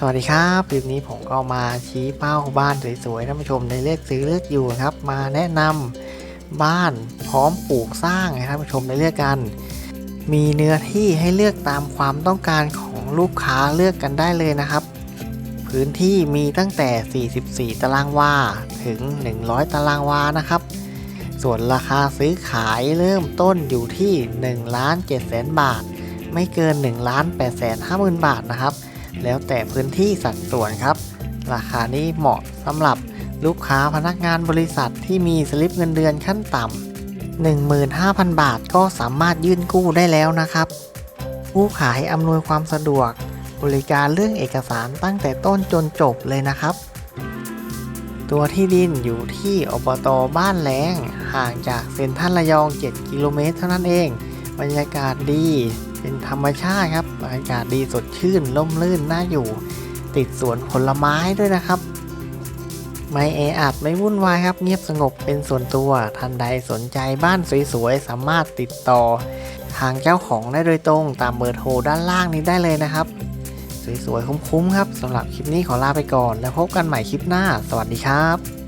สวัสดีครับคลิปนี้ผมก็มาชี้เป้าบ้านสวยๆท่านผู้ชมในเลือกซื้อเลือกอยู่ครับ มาแนะนำบ้านพร้อมปลูกสร้างให้ท่านผู้ชมได้เลือกกัน มีเนื้อที่ให้เลือกตามความต้องการของลูกค้าเลือกกันได้เลยนะครับ พื้นที่มีตั้งแต่ 44 ตารางวาถึง 100 ตารางวานะครับ ส่วนราคาซื้อขายเริ่มต้นอยู่ที่1ล้าน7แสนบาท ไม่เกิน1ล้าน8แสน5หมื่นบาทนะครับ แล้วแต่พื้นที่สัดส่วนครับ ราคานี้เหมาะสำหรับลูกค้าพนักงานบริษัทที่มีสลิปเงินเดือนขั้นต่ำ15,000 บาทก็สามารถยื่นกู้ได้แล้วนะครับ ผู้ขายอำนวยความสะดวก บริการเรื่องเอกสารตั้งแต่ต้นจนจบเลยนะครับ ตัวที่ดินอยู่ที่อบตบ้านแหลงห่างจากเซ็นทรัลระยอง 7 กิโลเมตรเท่านั้นเอง บรรยากาศดี เป็นธรรมชาติครับบรรยากาศดีสดชื่นร่มรื่นน่าอยู่ ติดสวนผลไม้ด้วยนะครับ ไม่แออัดไม่วุ่นวายครับ เงียบสงบเป็นส่วนตัวท่านใดสนใจบ้านสวยๆ สามารถติดต่อ ทางเจ้าของได้โดยตรง ตามเบอร์โทรด้านล่างนี้ได้เลยนะครับ สวยๆคุ้มๆครับสำหรับคลิปนี้ขอลาไปก่อน แล้วพบกันใหม่คลิปหน้า สวัสดีครับ